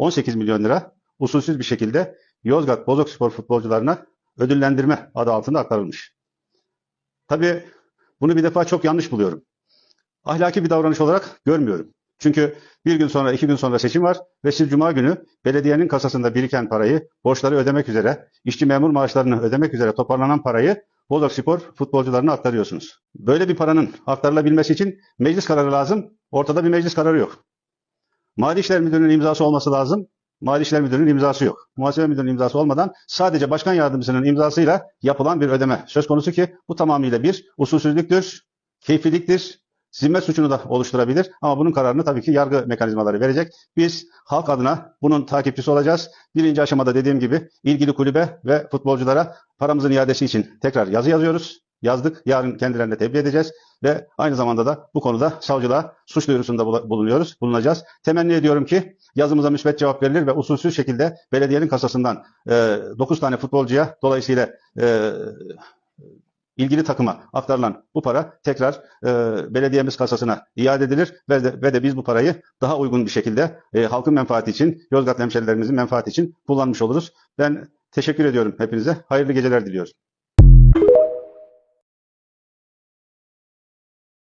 18 milyon lira usulsüz bir şekilde Yozgat Bozokspor futbolcularına ödüllendirme adı altında aktarılmış. Tabii bunu bir defa çok yanlış buluyorum. Ahlaki bir davranış olarak görmüyorum. Çünkü bir gün sonra, iki gün sonra seçim var ve siz Cuma günü belediyenin kasasında biriken parayı, borçları ödemek üzere, işçi memur maaşlarını ödemek üzere toparlanan parayı Bozokspor futbolcularına aktarıyorsunuz. Böyle bir paranın aktarılabilmesi için meclis kararı lazım. Ortada bir meclis kararı yok. Mali İşler Müdürü'nün imzası olması lazım. Mali İşler Müdürü'nün imzası yok. Muhasebe Müdürü'nün imzası olmadan sadece başkan yardımcısının imzasıyla yapılan bir ödeme söz konusu ki bu tamamıyla bir usulsüzlüktür, keyfiliktir, zimmet suçunu da oluşturabilir ama bunun kararını tabii ki yargı mekanizmaları verecek. Biz halk adına bunun takipçisi olacağız. Birinci aşamada dediğim gibi ilgili kulübe ve futbolculara paramızın iadesi için tekrar yazı yazıyoruz. Yazdık. Yarın kendilerine tebliğ edeceğiz ve aynı zamanda da bu konuda savcılığa suç duyurusunda bulunuyoruz, bulunacağız. Temenni ediyorum ki yazımıza müsbet cevap verilir ve usulsüz şekilde belediyenin kasasından e, 9 tane futbolcuya dolayısıyla e, ilgili takıma aktarılan bu para tekrar e, belediyemiz kasasına iade edilir ve de, ve de biz bu parayı daha uygun bir şekilde e, halkın menfaati için, Yozgat hemşerilerimizin menfaati için kullanmış oluruz. Ben teşekkür ediyorum hepinize. Hayırlı geceler diliyorum.